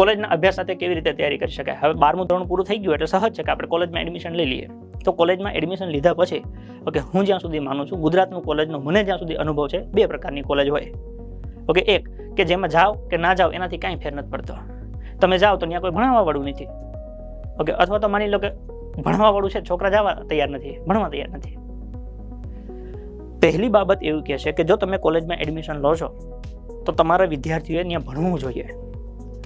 કોલેજના અભ્યાસ સાથે કેવી રીતે તૈયારી કરી શકાય? હવે બારમું ધોરણ પૂરું થઈ ગયું એટલે સહજ છે કે આપણે કોલેજમાં એડમિશન લઈ લઈએ. તો કોલેજમાં એડમિશન લીધા પછી ઓકે હું જ્યાં સુધી માનું છું, ગુજરાતનું કોલેજનો મને જ્યાં સુધી અનુભવ છે, બે પ્રકારની કોલેજ હોય. ઓકે એક કે જેમાં જાઓ કે ના જાઓ, એનાથી કાંઈ ફેર નથી પડતો. તમે જાઓ તો ત્યાં કોઈ ભણાવવાવાળું નથી. ઓકે અથવા તો માની લો કે ભણવાવાળું છે, છોકરા જવા તૈયાર નથી, ભણવા તૈયાર નથી. પહેલી બાબત એવું કહે છે કે જો તમે કોલેજમાં એડમિશન લો છો, તો તમારા વિદ્યાર્થીઓએ ત્યાં ભણવું જોઈએ.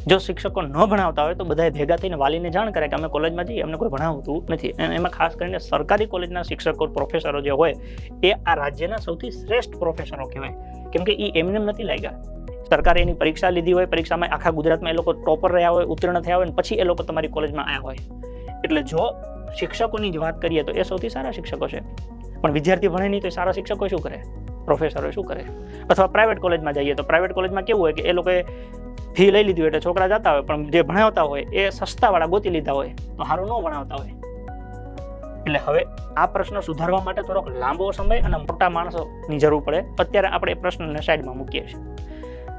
જો શિક્ષકો ન ભણાવતા હોય તો બધાએ ભેગા થઈને વાલીને જાણ કરે કે અમે કોલેજમાં જઈએ, અમને કોઈ ભણાવતું નથી. એમાં ખાસ કરીને સરકારી કોલેજના શિક્ષકો, પ્રોફેસરો જે હોય, એ આ રાજ્યના સૌથી શ્રેષ્ઠ પ્રોફેસરો કહેવાય. કેમ કે એ એમને નથી લાગ્યા. સરકારે એની પરીક્ષા લીધી હોય, પરીક્ષામાં આખા ગુજરાતમાં એ લોકો ટોપર રહ્યા હોય, ઉત્તીર્ણ થયા હોય પછી એ લોકો તમારી કોલેજમાં આવ્યા હોય. એટલે જો શિક્ષકોની જ વાત કરીએ તો એ સૌથી સારા શિક્ષકો છે. પણ વિદ્યાર્થી ભણે નહીં તો સારા શિક્ષકો શું કરે? પ્રોફેસરો શું કરે? અથવા પ્રાઇવેટ કોલેજમાં જઈએ તો પ્રાઇવેટ કોલેજમાં કેવું હોય કે એ લોકોએ ફી લઈ લીધી હોય એટલે છોકરા જતા હોય, પણ જે ભણાવતા હોય એ સસ્તાવાળા ગોતી લીધા હોય, તો સારું ન ભણાવતા હોય. એટલે હવે આ પ્રશ્ન સુધારવા માટે થોડોક લાંબો સમય અને મોટા માણસોની જરૂર પડે. અત્યારે આપણે એ પ્રશ્નને સાઈડમાં મૂકીએ છીએ.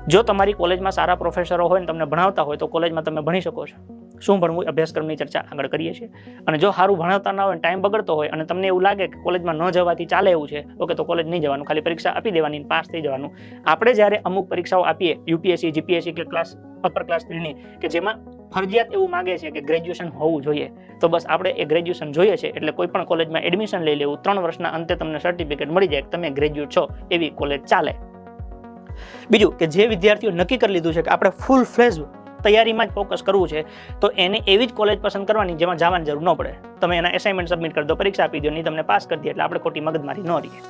જો તમારી કોલેજમાં સારા પ્રોફેસરો હોય ને તમને ભણાવતા હોય તો કોલેજમાં તમે ભણી શકો છો. શું ભણવું અભ્યાસક્રમની ચર્ચા આગળ કરીએ છીએ. અને જો સારું ભણાવતા ના હોય ટાઈમ બગડતો હોય અને તમને એવું લાગે કે કોલેજમાં ન જવાથી ચાલે એવું છે ઓકે તો કોલેજ નહીં જવાનું, ખાલી પરીક્ષા આપી દેવાની પાસ થઈ જવાનું. આપણે જ્યારે અમુક પરીક્ષાઓ આપીએ યુપીએસસી જીપીએસસી કે ક્લાસ અપર ક્લાસ થ્રીની કે જેમાં ફરજિયાત એવું માગે છે કે ગ્રેજ્યુએશન હોવું જોઈએ, તો બસ આપણે એ ગ્રેજ્યુએશન જોઈએ છે, એટલે કોઈ પણ કોલેજમાં એડમિશન લઈ લેવું, ત્રણ વર્ષના અંતે તમને સર્ટિફિકેટ મળી જાય કે તમે ગ્રેજ્યુએટ છો, એવી કોલેજ ચાલે. બીજું કે જે વિદ્યાર્થીઓ નક્કી કરી લીધું છે કે આપણે ફૂલ ફ્લેઝ તૈયારીમાં જ ફોકસ કરવું છે, તો એને એવી જ કોલેજ પસંદ કરવાની જેમાં જવાની જરૂર ન પડે. તમે એના એસાઇનમેન્ટ સબમિટ કરી દો, પરીક્ષા આપી દો, નહીં તમને પાસ કરી દે એટલે આપણે ખોટી મગજમારી ન રહીએ.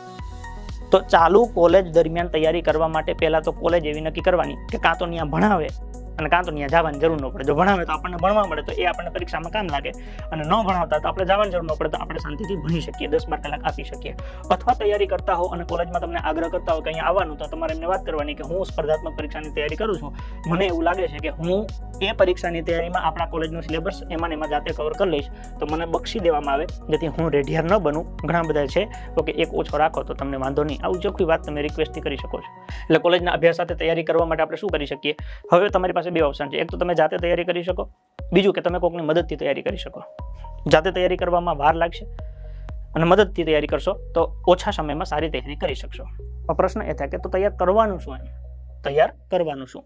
તો ચાલુ કોલેજ દરમિયાન તૈયારી કરવા માટે પહેલાં તો કોલેજ એવી નક્કી કરવાની કે કાં તો ત્યાં ભણાવે અને કાં તો ત્યાં જવાની જરૂર ન પડે. જો ભણાવે તો આપણને ભણવા મળે તો એ આપણને પરીક્ષામાં કામ લાગે. અને ન ભણાવતા તો આપણે જવાની જરૂર ન પડે તો આપણે શાંતિથી ભણી શકીએ, દસ બાર કલાક આપી શકીએ. અથવા તૈયારી કરતા હો અને કોલેજમાં તમને આગ્રહ કરતા હો કે અહીંયા આવવાનું, તો તમારે એમને વાત કરવાની કે હું સ્પર્ધાત્મક પરીક્ષાની તૈયારી કરું છું. મને એવું લાગે છે કે હું એ પરીક્ષાની તૈયારીમાં આપણા કોલેજનો સિલેબસ એમાં એમાં જાતે કવર કરી લઈશ. તો મને બક્ષી દેવામાં આવે, જેથી હું રેઢિયાર ન બનું. ઘણા બધા છે ઓકે એક ઓછો રાખો તો તમને વાંધો નહીં. આવું ચોખ્ખી વાત તમે રિક્વેસ્ટથી કરી શકો છો. એટલે કોલેજના અભ્યાસ સાથે તૈયારી કરવા માટે આપણે શું કરી શકીએ? હવે તમારી પાસે બે ઓપ્શન છે. એક તો તમે જાતે તૈયારી કરી શકો, બીજું કે તમે કોઈકની મદદથી તૈયારી કરી શકો. જાતે તૈયારી કરવામાં વાર લાગશે અને મદદથી તૈયારી કરશો તો ઓછા સમયમાં સારી તૈયારી કરી શકશો. પ્રશ્ન એ થાય કે તો તૈયાર કરવાનું શું એમ? તૈયાર કરવાનું શું?